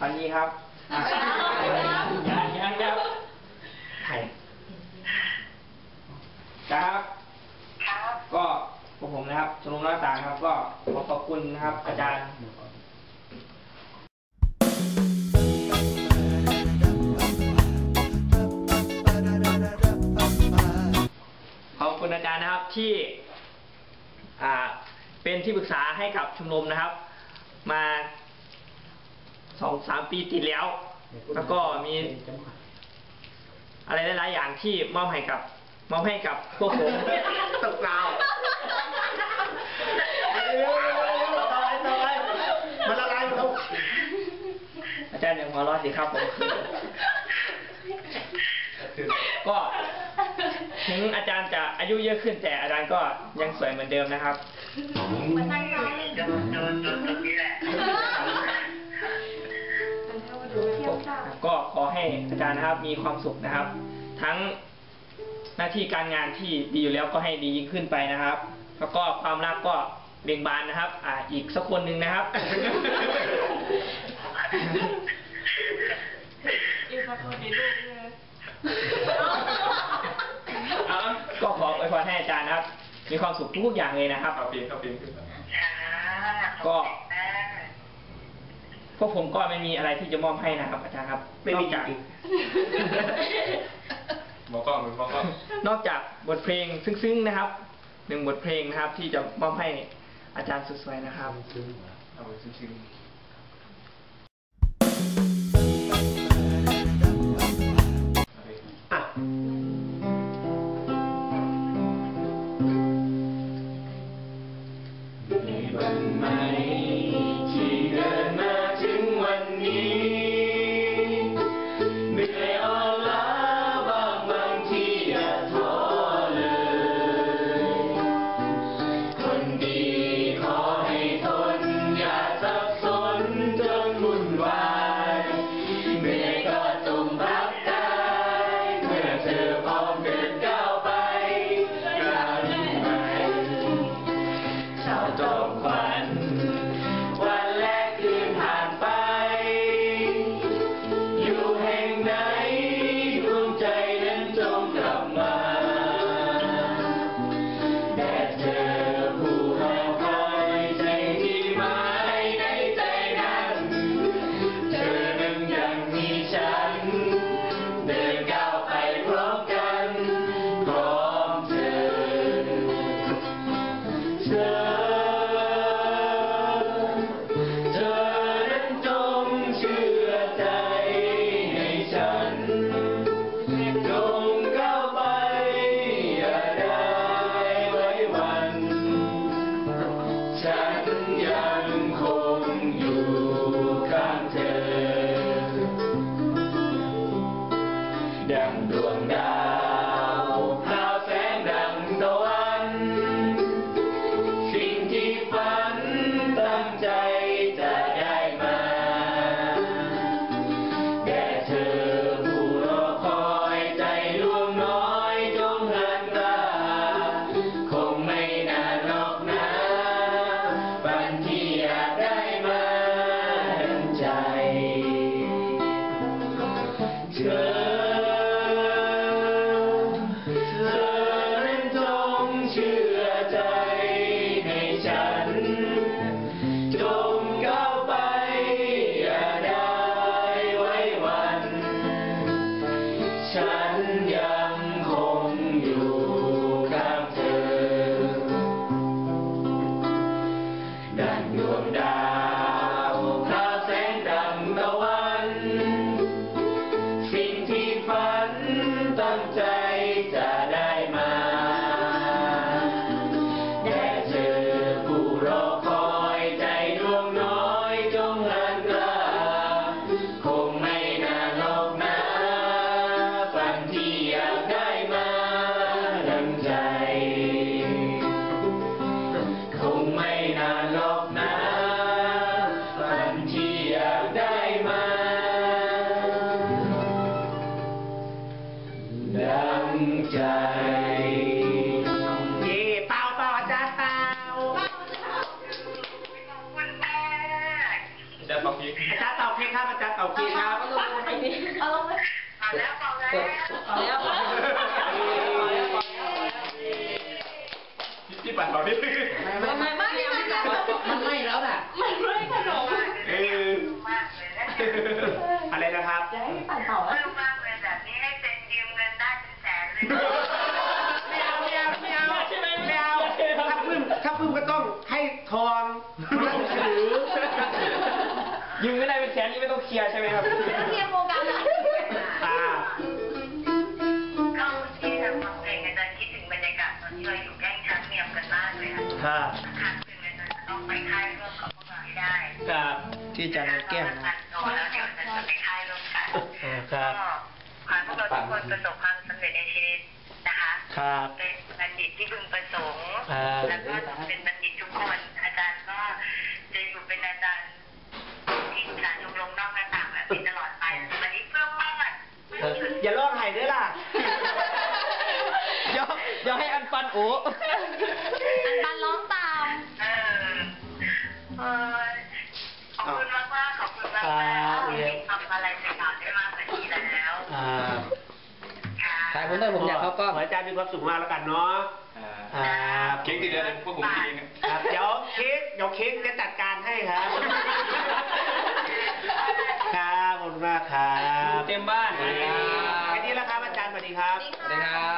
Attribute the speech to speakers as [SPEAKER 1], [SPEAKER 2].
[SPEAKER 1] ตอนนี้ครับยังยังครับใครครับ ก็พวกผมนะครับชมรมหน้าต่างครับ ก็ขอขอบคุณนะครับ อาจารย์ขอบคุณอาจารย์นะครับที่เป็นที่ปรึกษาให้กับชมรมนะครับ มา สองสามปีติดแล้ว แล้วก็มี อะไรหลายๆอย่างที่มอบให้กับ มอบให้กับพวกผมตกกล่าว
[SPEAKER 2] มันละลายหมดแล้ว
[SPEAKER 1] อาจารย์อย่างหัวเร้อนสิครับผมก็ถึงอาจารย์จะอายุเยอะขึ้นแต่อาจารย์ก็ยังสวยเหมือนเดิมนะครับ ให้อาจารย์นะครับมีความสุขนะครับ ทั้งหน้าที่การงานที่ดีอยู่แล้วก็ให้ดียิ่งขึ้นไปนะครับ แล้วก็ความรักก็เบ่งบานนะครับ อ่า อีกสักคนหนึ่งนะครับ
[SPEAKER 3] อีกสักคนในรูปเลย
[SPEAKER 1] เอาก็ขออวยพรให้อาจารย์นะครับ มีความสุขทุกอย่างเลยนะครับ
[SPEAKER 4] เข้าปีนเข้าปีนขึ้นมา
[SPEAKER 1] ก็ พวกผมก็ไม่มีอะไรที่จะมอบให้นะครับ อาจารย์ครับ
[SPEAKER 2] ไม่
[SPEAKER 1] นอ
[SPEAKER 2] มี
[SPEAKER 1] ก
[SPEAKER 2] จ
[SPEAKER 1] จาก
[SPEAKER 2] ริง
[SPEAKER 4] มองกล้องมึงมองกล้อง
[SPEAKER 1] นอกจากบทเพลงซึ้งๆนะครับหนึ่งบทเพลงนะครับที่จะมอบให้อาจารย์สุดสวยนะครับ
[SPEAKER 4] เอาไปชิง
[SPEAKER 2] อ่
[SPEAKER 1] ดังใจเย่เปล่าเปล่าอาจารย์
[SPEAKER 2] เปล่าจะ
[SPEAKER 4] ปอกปีน
[SPEAKER 2] อาจารย์เป่าเค้กครับอาจารย์เป่าเค้กครับ
[SPEAKER 3] เอาลงไปเอาลงไปเอาแล้วเอาแล้วเอาแล้ว
[SPEAKER 5] พึ่งถ้าพึ่งก็ต้องให้ทองหนังสือ
[SPEAKER 1] ยืมไม่ได้เป็นแสนนี่ไม่ต้องเคลียร์ใช่ไหมครับ
[SPEAKER 3] เทียมโมกันอะ
[SPEAKER 5] อ่า
[SPEAKER 6] ก็ที่ทำฟังเพลงอาจารย์คิดถึงบรรยากาศตอนที่เราอยู่แกล้งช้างเมียมกันมากเลยอะ
[SPEAKER 5] ครับ
[SPEAKER 6] ครั้งหนึ่งอาจารย์จะต้องไปค่ายร่วมกับพวกเราให้ได้
[SPEAKER 5] ครับ
[SPEAKER 1] ที่จะมาแก้
[SPEAKER 6] อาจารย์โตแล้วเดี๋ยวอาจารย์จะไปค่ายร่วมกัน
[SPEAKER 5] อ่าครับ
[SPEAKER 6] ก็ขอให้พวกเราทุกคนประสบความสำเร็จในชีวิตนะคะ
[SPEAKER 5] ครับ
[SPEAKER 6] เป็นบัณ ฑิตที่พึงประสงค์
[SPEAKER 5] อ่า
[SPEAKER 6] แล้วก็เป็นบัณฑิตทุกคน อาจารย์ก็จะอยู่เป็นอาจารย์ที่สารชมรมนอกหน้าต่างแบบนี้ตลอดไปวันนี้เพิ่มมาก
[SPEAKER 5] เอออย่าร้องไห้ด้วยล่ะ
[SPEAKER 1] เดี๋ยวเดี๋ยวให้อันปันโอ้
[SPEAKER 3] อันปันร้องตาม
[SPEAKER 6] เออเออขอบคุณมากมากๆขอบคุณมาก
[SPEAKER 5] ครั
[SPEAKER 6] มาก
[SPEAKER 5] บ
[SPEAKER 6] ที่ทำอะไรไปก่อนได้มากกว่านี้แล้ว
[SPEAKER 5] อ่า
[SPEAKER 6] ค่ะ
[SPEAKER 1] ถ่าย ผมด้วยผมอยากเข้ากล้อง
[SPEAKER 5] ขอให้อาจารย์มีความสุขมากแล้วกันเนาะ
[SPEAKER 4] อ่า
[SPEAKER 5] ครับ
[SPEAKER 4] เค้กติดเดือนพวกผมกินเองนะ ครับ
[SPEAKER 5] เดี๋ยวเค้กเดี๋ยวเค้กจะจัดการให้ครับ ครับขอบคุณมากครับ
[SPEAKER 1] เต็มบ้าน
[SPEAKER 5] แค่นี้แล้วครับอาจารย์สวัสดีครับ
[SPEAKER 3] สวัสดี
[SPEAKER 1] สวัสดีครับ